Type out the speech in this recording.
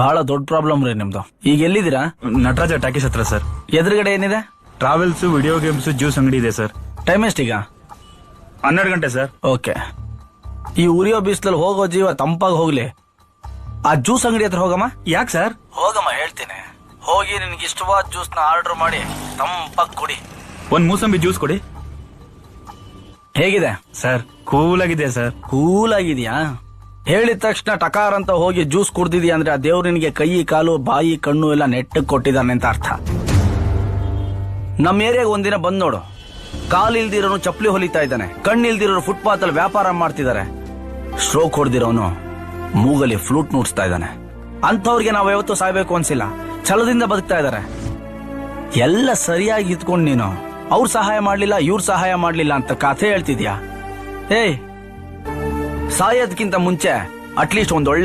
ಬಹಳ ದೊಡ್ಡ ಪ್ರಾಬ್ಲಮ್ ರೀ ನಿಮ್ದು. ಈಗ ಎಲ್ಲಿದ್ದೀರಾ? ನಟರಾಜ ಟಾಕೀಸ್ ಹತ್ರ ಸರ್. ಎದುರುಗಡೆ ಏನಿದೆ? ಟ್ರಾವೆಲ್ಸ್ ವಿಡಿಯೋ ಗೇಮ್ಸ್ ಜ್ಯೂಸ್ ಅಂಗಡಿ ಇದೆ ಸರ್. ಟೈಮ್ ಎಷ್ಟೀಗ ಹನ್ನೆರಡು ಗಂಟೆ ಸರ್. ಓಕೆ ಈ ಉರಿಯೋ ಬಿಸಿಲಲ್ಲಿ ಹೋಗೋ ಜೀವ ತಂಪಾಗಿ ಹೋಗ್ಲಿ. ಆ ಜ್ಯೂಸ್ ಅಂಗಡಿ ಹತ್ರ ಹೋಗಮ್ಮ. ಯಾಕೆ ಸರ್? ಹೋಗಮ್ಮ ಹೇಳ್ತೀನಿ. ಹೋಗಿ ನಿನ್ಗೆ ಇಷ್ಟವಾದ ಜ್ಯೂಸ್ನ ಆರ್ಡರ್ ಮಾಡಿ ತಂಪಾಗಿ ಕೊಡಿ. ಒಂದ್ ಮೂಸಂಬಿ ಜ್ಯೂಸ್ ಕೊಡಿ. ಹೇಗಿದೆ? ಸರ್ ಕೂಲ್ ಆಗಿದೆ ಸರ್. ಕೂಲ್ ಆಗಿದ್ಯಾ? ಹೇಳಿದ ತಕ್ಷಣ ಟಕಾರ್ ಅಂತ ಹೋಗಿ ಜ್ಯೂಸ್ ಕುಡ್ದಿದ್ಯಾ ಅಂದ್ರೆ ಆ ದೇವ್ರು ನಿನಗೆ ಕೈ, ಕಾಲು, ಬಾಯಿ, ಕಣ್ಣು ಎಲ್ಲ ನೆಟ್ಟಕ್ಕೆ ಕೊಟ್ಟಿದ್ದಾನೆ ಅಂತ ಅರ್ಥ. ನಮ್ಮ ಏರಿಯಾಗ ಒಂದಿನ ಬಂದ್ ನೋಡು. ಕಾಲ್ ಇಲ್ದಿರೋನು ಚಪ್ಪಲಿ ಹೊಲಿತಾ ಇದ್ದಾನೆ. ಕಣ್ಣು ಇಲ್ದಿರೋರು ಫುಟ್ಪಾತ್ ಅಲ್ಲಿ ವ್ಯಾಪಾರ ಮಾಡ್ತಿದ್ದಾರೆ. ಸ್ಟ್ರೋಕ್ ಹೊಡೆದಿರೋನು ಮೂಗಲ್ಲಿ ಫ್ಲೂಟ್ ನುಡ್ಸ್ತಾ ಇದ್ದಾನೆ. ಅಂಥವ್ರಿಗೆ ನಾವು ಯಾವತ್ತೂ ಸಾಯ್ಬೇಕು ಅನ್ಸಿಲ್ಲ. ಛಲದಿಂದ ಬದುಕ್ತಾ ಇದ್ದಾರೆ. ಎಲ್ಲ ಸರಿಯಾಗಿ ಇದ್ಕೊಂಡು ನೀನು. ಅವ್ರು ಸಹಾಯ ಮಾಡ್ಲಿಲ್ಲ, ಇವ್ರು ಸಹಾಯ ಮಾಡ್ಲಿಲ್ಲ ಅಂತ ಕಥೆ ಹೇಳ್ತಿದ್ಯಾ? ಏಯ್ ಸಾಯೋದಕ್ಕಿಂತ ಮುಂಚೆ ಅಟ್ಲೀಸ್ಟ್ ಒಂದ್ ಒಳ್ಳೆ